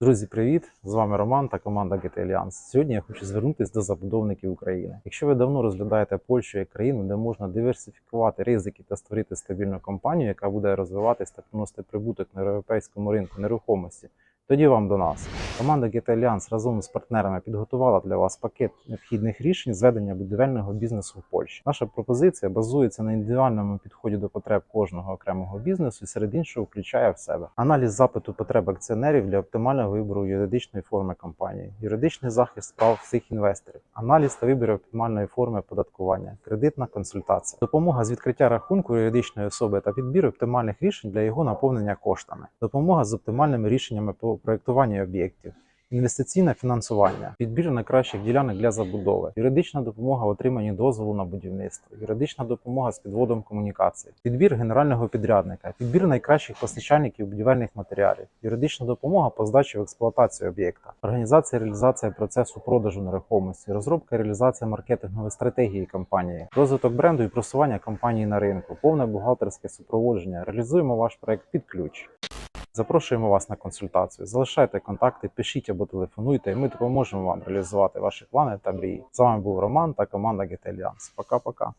Друзі, привіт! З вами Роман та команда GT Alliance. Сьогодні я хочу звернутися до забудовників України. Якщо ви давно розглядаєте Польщу як країну, де можна диверсифікувати ризики та створити стабільну компанію, яка буде розвиватись та приносити прибуток на європейському ринку нерухомості, тоді вам до нас. Команда GT Alliance разом з партнерами підготувала для вас пакет необхідних рішень з ведення будівельного бізнесу в Польщі. Наша пропозиція базується на індивідуальному підході до потреб кожного окремого бізнесу і серед іншого включає в себе аналіз запиту потреб акціонерів для оптимального вибору юридичної форми компанії, юридичний захист прав всіх інвесторів, аналіз та вибір оптимальної форми податкування, кредитна консультація, допомога з відкриття рахунку юридичної особи та підбір оптимальних рішень для його наповнення коштами, допомога з оптимальними рішеннями по проектуванню об'єктів. Інвестиційне фінансування, підбір найкращих ділянок для забудови, юридична допомога в отриманні дозволу на будівництво, юридична допомога з підводом комунікацій, підбір генерального підрядника, підбір найкращих постачальників будівельних матеріалів, юридична допомога по здачі в експлуатацію об'єкта, організація реалізація процесу продажу нерухомості, розробка реалізація маркетингової стратегії компанії, розвиток бренду і просування компанії на ринку, повне бухгалтерське супроводження. Реалізуємо ваш проект під ключ. Запрошуємо вас на консультацію. Залишайте контакти, пишіть або телефонуйте, і ми допоможемо вам реалізувати ваші плани та мрії. З вами був Роман та команда GT Alliance. Пока-пока.